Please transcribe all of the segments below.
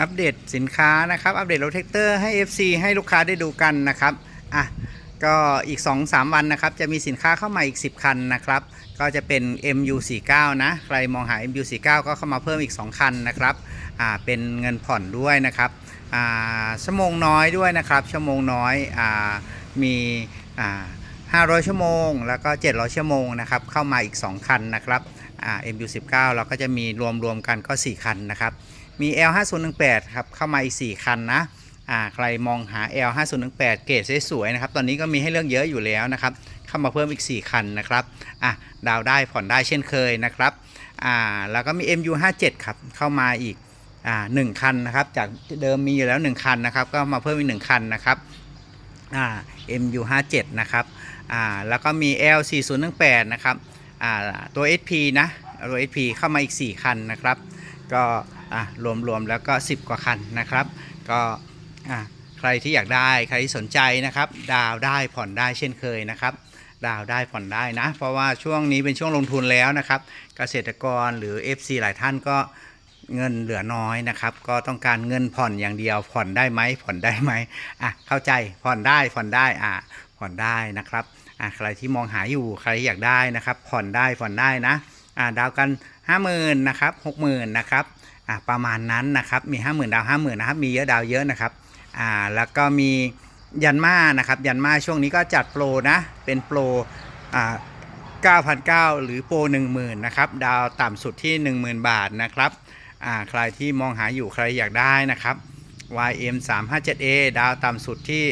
อัปเดตสินค้านะครับ อัปเดตรถแท็กเตอร์ให้ FC ให้ลูกค้าได้ดูกันนะครับอะก็อีก 2-3 วันนะครับ จะมีสินค้าเข้ามาอีก 10 คันนะครับ ก็จะเป็น MU49 นะ ใครมองหา MU49 ก็เข้ามาเพิ่มอีก 2 คันนะครับอ่าเป็นเงินผ่อนด้วยนะครับอ่าชั่วโมงน้อยด้วยนะครับ ชั่วโมงน้อยอ่ามีอ่า500 ชั่วโมง แล้วก็ 700 ชั่วโมงนะครับ เข้ามาอีก 2 คันนะครับอ่า MU19 เราก็จะมีรวมๆกันก็ 4 คันนะครับ มี L5018 ครับเข้ามาอีก 4 คันนะอ่าใครมองหา L5018 เกรดสวยๆนะครับตอนนี้ก็มีให้เลือกเยอะอยู่แล้วนะครับเข้ามาเพิ่มอีก 4 คันนะครับอะดาวได้ผ่อนได้เช่นเคยนะครับอ่าแล้วก็มี MU57 ครับเข้ามาอีกอ่าหนึ่งคันนะครับจากเดิมมีอยู่แล้ว 1 คันนะครับก็มาเพิ่มอีก 1 คันนะครับอ่า MU57 นะครับอ่าแล้วก็มี L4018 นะครับอ่าตัว SP นะตัว SP เข้ามาอีก 4 คันนะครับ ก็ อะรวมๆแล้วก็ 10 กว่าคันนะครับ ก็อะใครที่อยากได้ใครที่สนใจนะครับ ดาวได้ผ่อนได้เช่นเคยนะครับ ดาวได้ผ่อนได้นะ เพราะว่าช่วงนี้เป็นช่วงลงทุนแล้วนะครับ เกษตรกรหรือ FC หลายท่านก็เงินเหลือน้อยนะครับ ก็ต้องการเงินผ่อนอย่างเดียว ผ่อนได้ไหมผ่อนได้ไหมอะเข้าใจผ่อนได้ผ่อนได้อะผ่อนได้นะครับอะใครที่มองหาอยู่ใครที่อยากได้นะครับ ผ่อนได้ผ่อนได้นะอะดาวกัน 50,000นะครับ60,000นะครับ อะประมาณนั้นนะครับมี 50,000 ดาว 50,000 นะครับมีเยอะดาวเยอะนะครับอ่าแล้วก็มียันมานะครับยันมาช่วงนี้ก็จัดโปรนะเป็นโปรอ่า9,900 หรือโปร10,000 นะครับดาวต่ำสุดที่ 10,000 บาทนะครับอ่าใครที่มองหาอยู่ใครอยากได้นะครับ YM 3 5 7 A ดาวต่ำสุดที่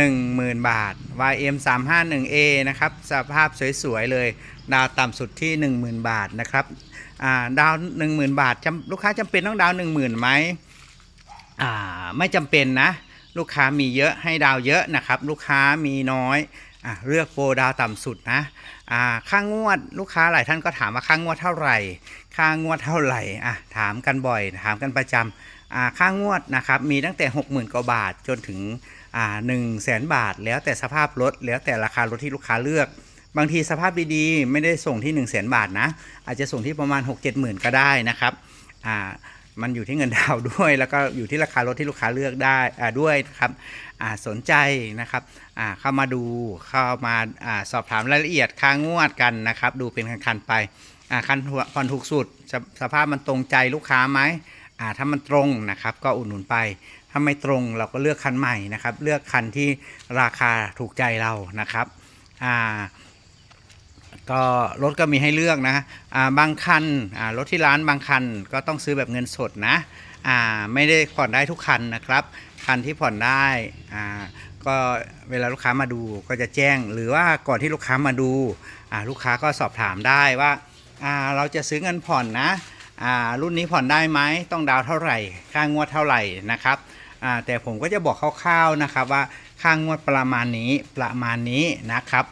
10,000 บาท YM 3 5 1 A นะครับ สภาพสวยๆเลย ดาวต่ำสุดที่ 10,000 บาทนะครับาดาว 10,000 บาทลูกค้าจำเป็นต้องดาว 10,000ไหมอ่าไม่จำเป็นนะ ลูกค้ามีเยอะให้ดาวเยอะนะครับ ลูกค้ามีน้อยอเลือกโปรดาวต่ำสุดนะค่างวดลูกค้าหลายท่านก็ถามว่าค่างวดเท่าไหร่ ค่างวดเท่าไหร่อะถามกันบ่อย ถามกันประจำ ค่างวดนะครับมีตั้งแต่ 60,000กว่าบาทจนถึงหนึ่งแสนบาท แล้วแต่สภาพรถแล้วแต่ราคารถที่ลูกค้าเลือก บางทีสภาพดีๆ ไม่ได้ส่งที่1 0 0 0 0แสนบาทนะ อาจจะส่งที่ประมาณ 6 7หมื่นก็ได้นะครับมันอยู่ที่เงินดาวด้วย แล้วก็อยู่ที่ราคารถที่ลูกค้าเลือกได้ด้วยนะครับสนใจนะครับเข้ามาดูเข้ามาอสอบถามรายละเอียดค่างวดกันนะครับ ดูเป็นคันๆไปคันผ่อนถูกสุดสสภาพมันตรงใจลูกค้าไหม อ่าถ้ามันตรงนะครับก็อุดหนุนไป ถ้าไม่ตรงเราก็เลือกคันใหม่นะครับ เลือกคันที่ราคาถูกใจเรานะครับอ่าก็รถก็มีให้เลือกนะอ่าบางคันอ่ารถที่ร้านบางคันก็ต้องซื้อแบบเงินสดนะอ่าไม่ได้ผ่อนได้ทุกคันนะครับคันที่ผ่อนได้อ่าก็เวลาลูกค้ามาดูก็จะแจ้ง หรือว่าก่อนที่ลูกค้ามาดูอ่าลูกค้าก็สอบถามได้ว่าอ่าเราจะซื้อเงินผ่อนนะ รุ่นนี้ผ่อนได้ไหมต้องดาวเท่าไหร่ ค่างวดเท่าไหร่นะครับแต่ผมก็จะบอกคร่าวๆนะครับว่าค่างวดประมาณนี้ประมาณนี้นะครับ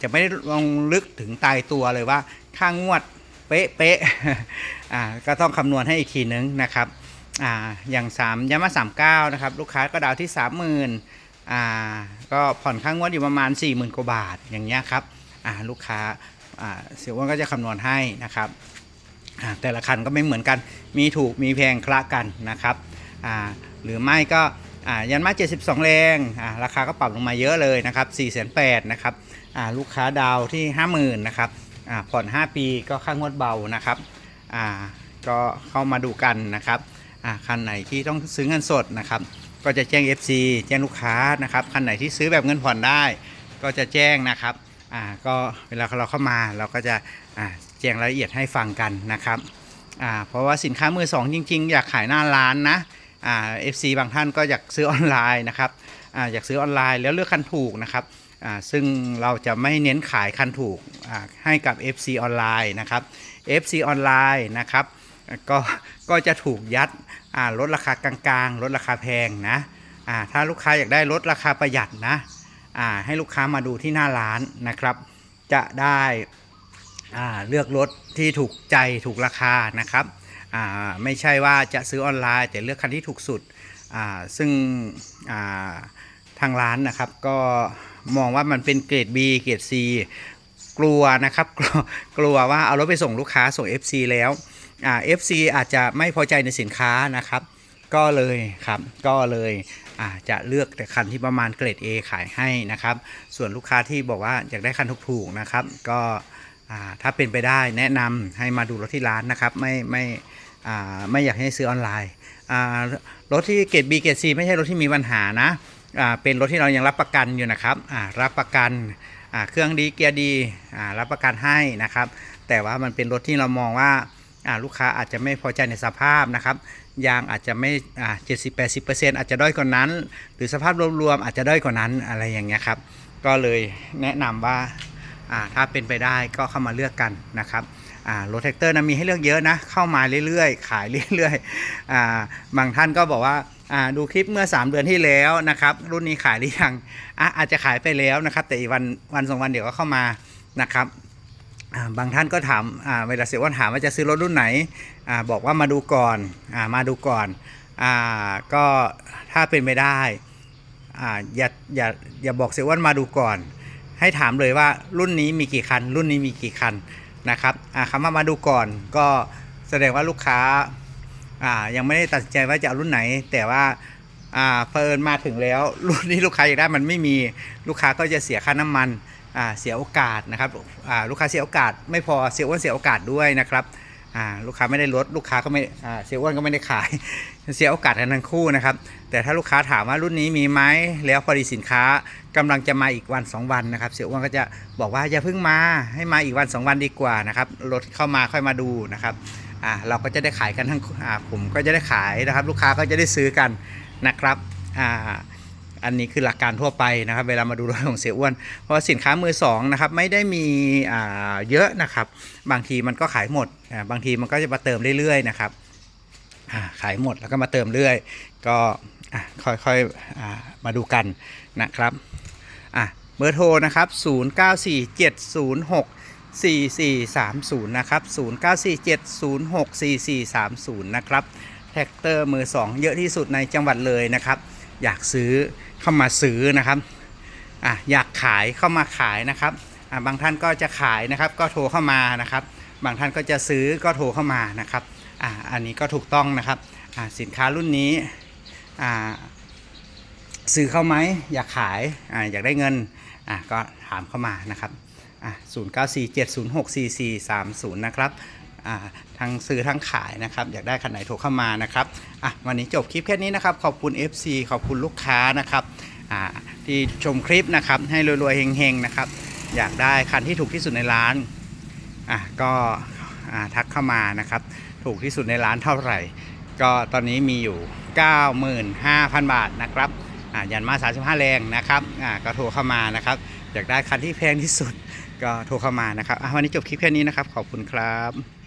จะไม่ได้ลงลึกถึงตายตัวเลยว่าค่างวดเป๊ะเป๊ะก็ต้องคำนวณให้อีกทีนึงนะครับอ่าอย่าง3ยามาสามเก้านะครับลูกค้าก็ดาวที่ 30,000อ่าก็ผ่อนค่างวดอยู่ประมาณ 40,000กว่าบาทอย่างเงี้ยครับลูกค้าเสียอ้วนก็จะคำนวณให้นะครับ แต่ละคันก็ไม่เหมือนกัน มีถูกมีแพงคละกันนะครับหรือไม่ก็ยันมา72 แรงราคาก็ปรับลงมาเยอะเลยนะครับ4 8 0 0 0นะครับลูกค้าดาวที่ 50,000นะครับผ่อน 5 ปีก็ค่างวดเบานะครับก็เข้ามาดูกันนะครับคันไหนที่ต้องซื้อเงินสดนะครับ ก็จะแจ้ง FC แจ้งลูกค้านะครับคันไหนที่ซื้อแบบเงินผ่อนได้ ก็จะแจ้งนะครับก็เวลาเราเข้ามาเราก็จะ จงรายละเอียดให้ฟังกันนะครับเพราะว่าสินค้ามือสองจริง ๆ อยากขายหน้าร้านนะอ่า FC บางท่านก็อยากซื้อออนไลน์นะครับออยากซื้อออนไลน์แล้วเลือกคันถูกนะครับซึ่งเราจะไม่เน้นขายคันถูกให้กับ FC ออนไลน์นะครับ FC ออนไลน์นะครับก็ก็จะถูกยัดลดราคากลางๆ ลดราคาแพงนะถ้าลูกค้าอยากได้ลดราคาประหยัดนะให้ลูกค้ามาดูที่หน้าร้านนะครับ จะได้ เลือกรถที่ถูกใจถูกราคานะครับไม่ใช่ว่าจะซื้อออนไลน์ แต่เลือกคันที่ถูกสุด ซึ่งาทางร้านนะครับก็มองว่ามันเป็นเกรด B เกรด C กลัวนะครับกลัวกลัวว่าเอารถไปส่งลูกค้าส่ง FC แล้วอ่า FC อาจจะไม่พอใจในสินค้านะครับ ก็เลยครับก็เลยอาจะเลือกแต่คันที่ประมาณเกรด A ขายให้นะครับ ส่วนลูกค้าที่บอกว่าอยากได้คันถูกๆนะครับ ก็ ถ้าเป็นไปได้แนะนำให้มาดูรถที่ร้านนะครับ ไม่ไม่ไม่อยากให้ซื้อออนไลน์รถที่เกรด B เกรด C ไม่ใช่รถที่มีปัญหานะเป็นรถที่เรายังรับประกันอยู่นะครับรับประกันเครื่องดีเกียร์ดีรับประกันให้นะครับ แต่ว่ามันเป็นรถที่เรามองว่าลูกค้าอาจจะไม่พอใจในสภาพนะครับยางอาจจะไม่เจ็ดสิบแปดสิบเปอร์เซ็นต์อาจจะด้อยกว่านั้น หรือสภาพรวมๆอาจจะด้อยกว่านั้นอะไรอย่างเงี้ยครับก็เลยแนะนำว่าอ่า ถ้าเป็นไปได้ก็เข้ามาเลือกกันนะครับรถแท็กเตอร์นะมีให้เลือกเยอะนะ เข้ามาเรื่อยๆ ขายเรื่อยๆบางท่านก็บอกว่าดูคลิปเมื่อ 3 เดือนที่แล้วนะครับรุ่นนี้ขายหรือยังออาจจะขายไปแล้วนะครับแต่อีกวันวันสองวันเดี๋ยวก็เข้ามานะครับบางท่านก็ถามเวลาเสียวันถามว่าจะซื้อรถรุ่นไหนอบอกว่ามาดูก่อนอมาดูก่อนอก็ถ้าเป็นไม่ได้ออย่าอย่าอย่าบอกเสียวันมาดูก่อน ให้ถามเลยว่ารุ่นนี้มีกี่คัน รุ่นนี้มีกี่คันนะครับอ่าคำว่ามาดูก่อนก็แสดงว่าลูกค้าอ่ายังไม่ได้ตัดสินใจว่าจะเอารุ่นไหน แต่ว่าอ่าเพิ่นมาถึงแล้ว รุ่นนี้ลูกค้าอยากได้มันไม่มีลูกค้าก็จะเสียค่าน้ำมันอ่าเสียโอกาสนะครับอ่าลูกค้าเสียโอกาสไม่พอเสียอ้วนเสียโอกาสด้วยนะครับ อ่าลูกค้าไม่ได้ลดลูกค้าก็ไม่อ่าเสียอ้วนก็ไม่ได้ขายเสียโอกาสกันทั้งคู่นะครับ แต่ถ้าลูกค้าถามว่ารุ่นนี้มีไหมแล้วพอดีสินค้ากำลังจะมาอีกวัน 2 วันนะครับ เสียอ้วนก็จะบอกว่าอย่าเพิ่งมาให้มาอีกวัน 2 วันดีกว่านะครับรถเข้ามาค่อยมาดูนะครับอ่าเราก็จะได้ขายกันทั้งอ่าผมก็จะได้ขายนะครับ ลูกค้าก็จะได้ซื้อกันนะครับอ่า อันนี้คือหลักการทั่วไปนะครับ เวลามาดูรถของเสียอ้วน เพราะว่าสินค้ามือสองนะครับไม่ได้มีเยอะนะครับ บางทีมันก็ขายหมด บางทีมันก็จะมาเติมเรื่อยๆนะครับขายหมดแล้วก็มาเติมเรื่อย ก็ค่อยๆมาดูกันนะครับเบอร์โทรนะครับ 0947064430 นะครับ 0947064430 นะครับ แท็กเตอร์มือ 2 เยอะที่สุดในจังหวัดเลยนะครับ อยากซื้อเข้ามาซื้อนะครับอะอยากขายเข้ามาขายนะครับอะบางท่านก็จะขายนะครับก็โทรเข้ามานะครับ บางท่านก็จะซื้อก็โทรเข้ามานะครับอะอันนี้ก็ถูกต้องนะครับอะสินค้ารุ่นนี้อ่าซื้อเข้าไหมอยากขายอะอยากได้เงินอะก็ถามเข้ามานะครับอะ0947064430 นะครับ ทั้งซื้อทั้งขายนะครับ อยากได้คันไหนโทรเข้ามานะครับอะวันนี้จบคลิปแค่นี้นะครับ ขอบคุณ FC ขอบคุณลูกค้านะครับที่ชมคลิปนะครับ ให้รวยๆเฮงๆนะครับ อยากได้คันที่ถูกที่สุดในร้านอะก็ทักเข้ามานะครับ ถูกที่สุดในร้านเท่าไหร่ ก็ตอนนี้มีอยู่ 95,000 บาทนะครับอ่ายันมา 35 แรงนะครับอ่าก็โทรเข้ามานะครับ อยากได้คันที่แพงที่สุดก็โทรเข้ามานะครับวันนี้จบคลิปแค่นี้นะครับ ขอบคุณครับ